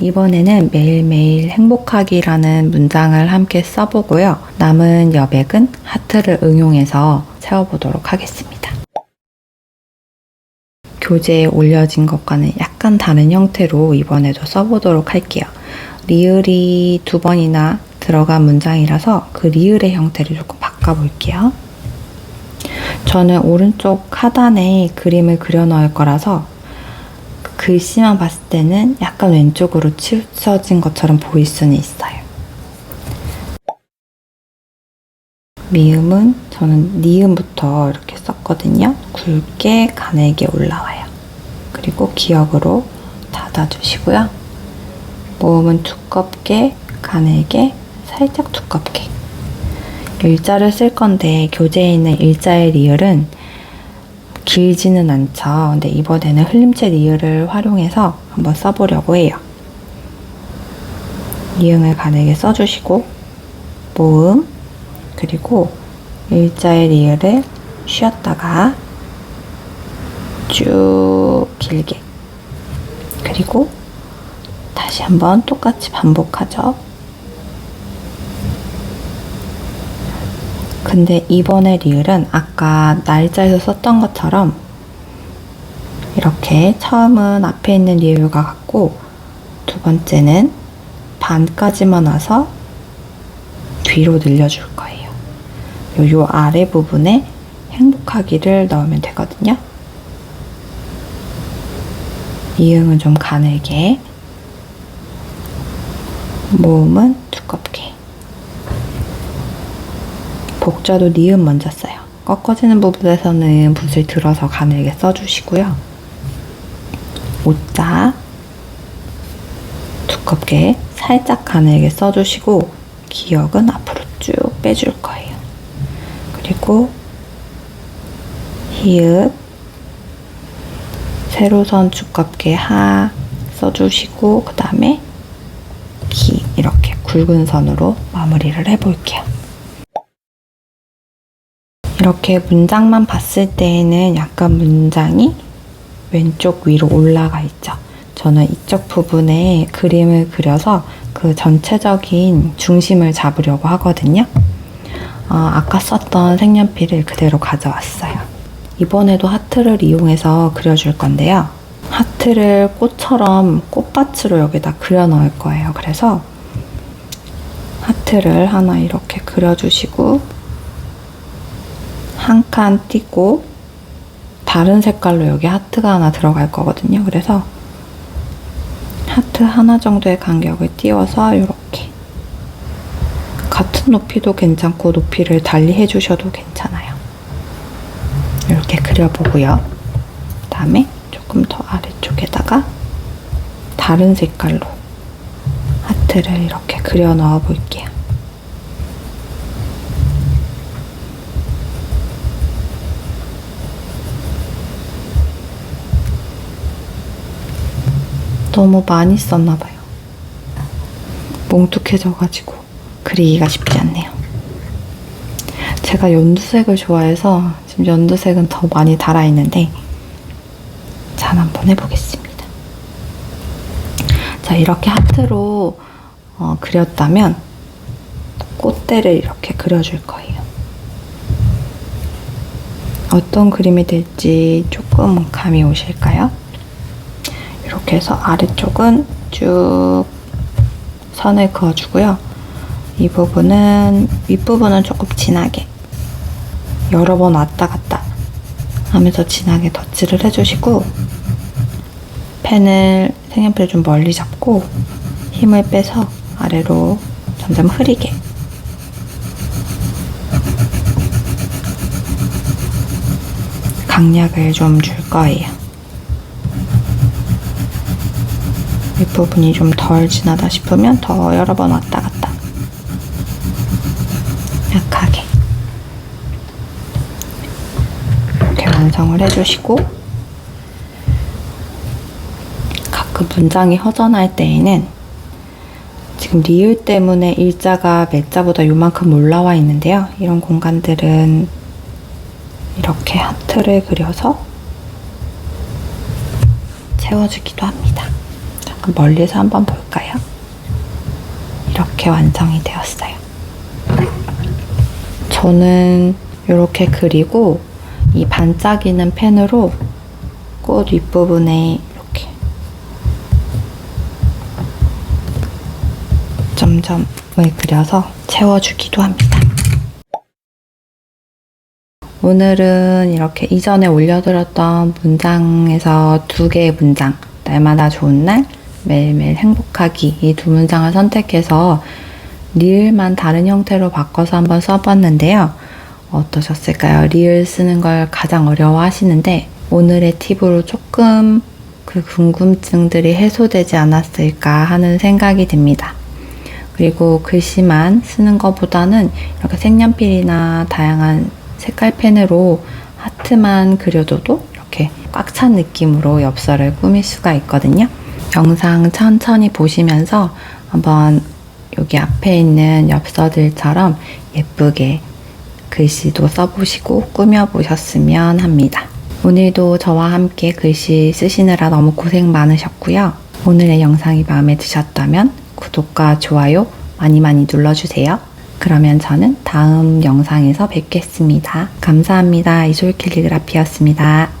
이번에는 매일매일 행복하기라는 문장을 함께 써보고요. 남은 여백은 하트를 응용해서 채워보도록 하겠습니다. 교재에 올려진 것과는 약간 다른 형태로 이번에도 써보도록 할게요. 리을이 두 번이나 들어간 문장이라서 그 리을의 형태를 조금 바꿔볼게요. 저는 오른쪽 하단에 그림을 그려 넣을 거라서 그 글씨만 봤을 때는 약간 왼쪽으로 치우쳐진 것처럼 보일 수는 있어요. 미음은 저는 니음부터 이렇게 썼거든요. 굵게 가늘게 올라와요. 그리고 기억으로 닫아주시고요. 모음은 두껍게 가늘게 살짝 두껍게 일자를 쓸 건데 교재에 있는 일자의 리을은 길지는 않죠. 근데 이번에는 흘림체 리을을 활용해서 한번 써보려고 해요. 이응을 가늘게 써주시고 모음 그리고 일자의 리을을 쉬었다가 쭉 길게 그리고 다시 한번 똑같이 반복하죠. 근데 이번에 리을은 아까 날짜에서 썼던 것처럼 이렇게 처음은 앞에 있는 리을과 같고 두 번째는 반까지만 와서 뒤로 늘려줄 거예요. 요, 요 아래 부분에 행복하기를 넣으면 되거든요. 이응은 좀 가늘게 모음은 두껍게 복자도 니은 먼저 써요. 꺾어지는 부분에서는 붓을 들어서 가늘게 써주시고요. 오자 두껍게 살짝 가늘게 써주시고 기억은 앞으로 쭉 빼줄 거예요. 그리고 히읗 세로선 두껍게 하 써주시고 그 다음에 기 이렇게 굵은 선으로 마무리를 해볼게요. 이렇게 문장만 봤을 때에는 약간 문장이 왼쪽 위로 올라가 있죠. 저는 이쪽 부분에 그림을 그려서 그 전체적인 중심을 잡으려고 하거든요. 어, 아까 썼던 색연필을 그대로 가져왔어요. 이번에도 하트를 이용해서 그려줄 건데요. 하트를 꽃처럼 꽃밭으로 여기다 그려 넣을 거예요. 그래서 하트를 하나 이렇게 그려주시고 한 칸 띄고 다른 색깔로 여기 하트가 하나 들어갈 거거든요. 그래서 하트 하나 정도의 간격을 띄워서 이렇게 같은 높이도 괜찮고 높이를 달리 해주셔도 괜찮아요. 이렇게 그려보고요. 그 다음에 조금 더 아래쪽에다가 다른 색깔로 하트를 이렇게 그려 넣어 볼게요. 너무 많이 썼나 봐요. 뭉툭해져가지고 그리기가 쉽지 않네요. 제가 연두색을 좋아해서 지금 연두색은 더 많이 달아있는데 잘 한번 해보겠습니다. 자, 이렇게 하트로 어, 그렸다면 꽃대를 이렇게 그려줄 거예요. 어떤 그림이 될지 조금 감이 오실까요? 이렇게 해서 아래쪽은 쭉 선을 그어주고요. 이 부분은 윗부분은 조금 진하게 여러 번 왔다 갔다 하면서 진하게 덧칠을 해주시고 펜을 색연필 좀 멀리 잡고 힘을 빼서 아래로 점점 흐리게 강약을 좀 줄 거예요. 윗부분이 좀 덜 진하다 싶으면 더 여러 번 왔다 갔다 약하게 이렇게 완성을 해주시고 가끔 문장이 허전할 때에는 지금 리을 때문에 일자가 매자보다 요만큼 올라와 있는데요. 이런 공간들은 이렇게 하트를 그려서 채워주기도 합니다. 잠깐 멀리서 한번 볼까요? 이렇게 완성이 되었어요. 저는 이렇게 그리고 이 반짝이는 펜으로 꽃 윗부분에 이렇게 점점을 그려서 채워주기도 합니다. 오늘은 이렇게 이전에 올려드렸던 문장에서 두 개의 문장, 날마다 좋은 날, 매일매일 행복하기 이 두 문장을 선택해서 리을만 다른 형태로 바꿔서 한번 써봤는데요. 어떠셨을까요? 리을 쓰는 걸 가장 어려워 하시는데 오늘의 팁으로 조금 그 궁금증들이 해소되지 않았을까 하는 생각이 듭니다. 그리고 글씨만 쓰는 것보다는 이렇게 색연필이나 다양한 색깔 펜으로 하트만 그려줘도 이렇게 꽉 찬 느낌으로 엽서를 꾸밀 수가 있거든요. 영상 천천히 보시면서 한번 여기 앞에 있는 엽서들처럼 예쁘게 글씨도 써보시고 꾸며보셨으면 합니다. 오늘도 저와 함께 글씨 쓰시느라 너무 고생 많으셨고요. 오늘의 영상이 마음에 드셨다면 구독과 좋아요 많이 많이 눌러주세요. 그러면 저는 다음 영상에서 뵙겠습니다. 감사합니다. 이솔 캘리그라피였습니다.